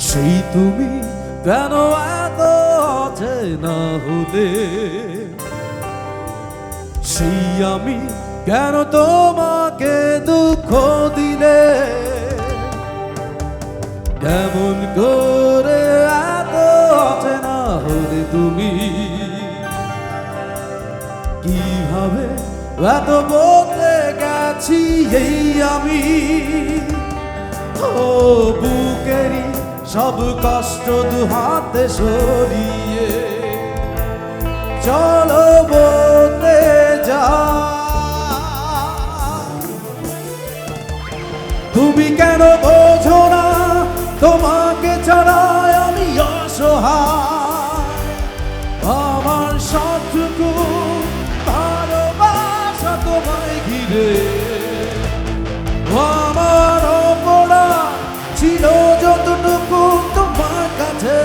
সেই তুমি কেন এত আছে না হলে সেই আমি কেন তোমাকে দুঃখ দিলে? কেমন গো কীভাবে এত বদলে গেছি এই আমি? ও বুকেরই সব কষ্ট দু হাতে সরিয়ে চলো বদলে যা। তুমি কেন বোঝো না? তোমাকে ছাড়া আমি অসহায়। আমার সবটুকু ঘিরে আমার অপরা ছিল যতটুকু তোমার কাছে।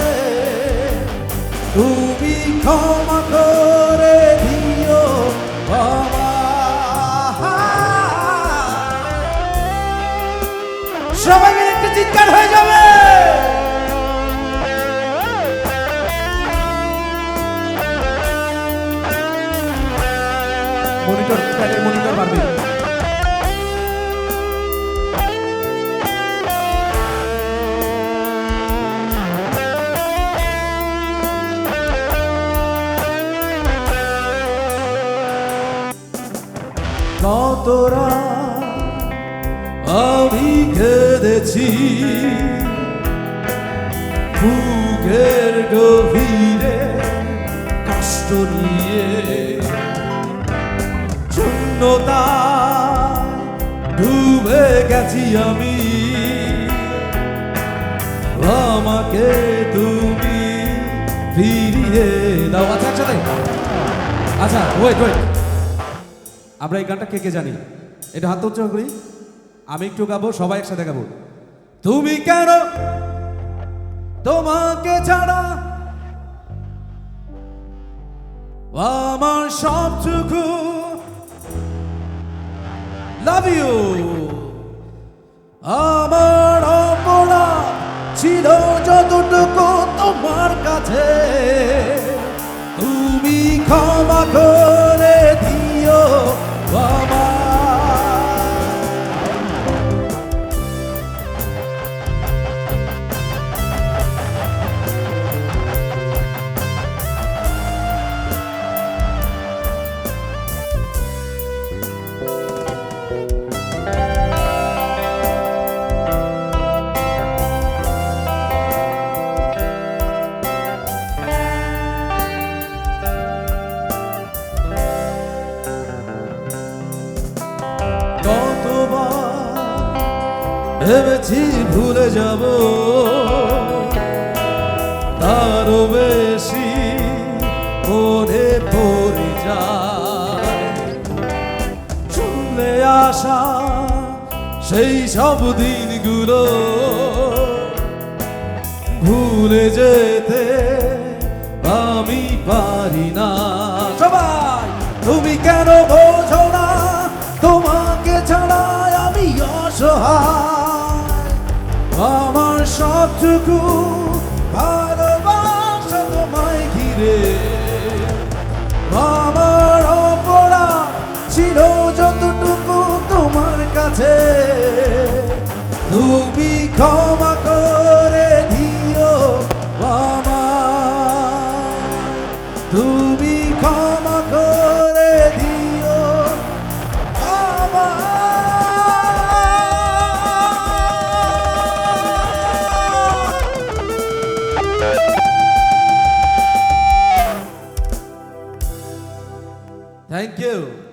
তুমি ক্ষমা করে দিও। সবাই একটু চিৎকার হয়ে মনিটর প্যাডের মনিটর বাড়বে। কতরা আমি কেঁদেছি বুকের গভীরে কষ্ট নিয়ে ডুবে গেছি আমি। আমাকে তুমি ফিরিয়ে দাও। আচ্ছা আচ্ছা আমরা এই গানটা কে কে জানি? এটা হাত উচ্চ করি। আমি একটু গাবো, সবাই একসাথে গাবো। তুমি কেন তোমাকে ছাড়া আমার সবটুকু লাভ ইউ আমার অপরাধ ছিল যতটুকু তোমার কাছে। তুমি ক্ষমা করে দিও। বাবা ভেবেছি ভুলে যাব। তারও বেশি মনে পড়ে যায়। শুনলে আসা সেই সব দিনগুলো। ভুলে যেতে আমি পারি না। সবাই, তুমি কেন বোঝো না? তোমাকে ছাড়া আমি অসহায়। সবটুকু Thank you.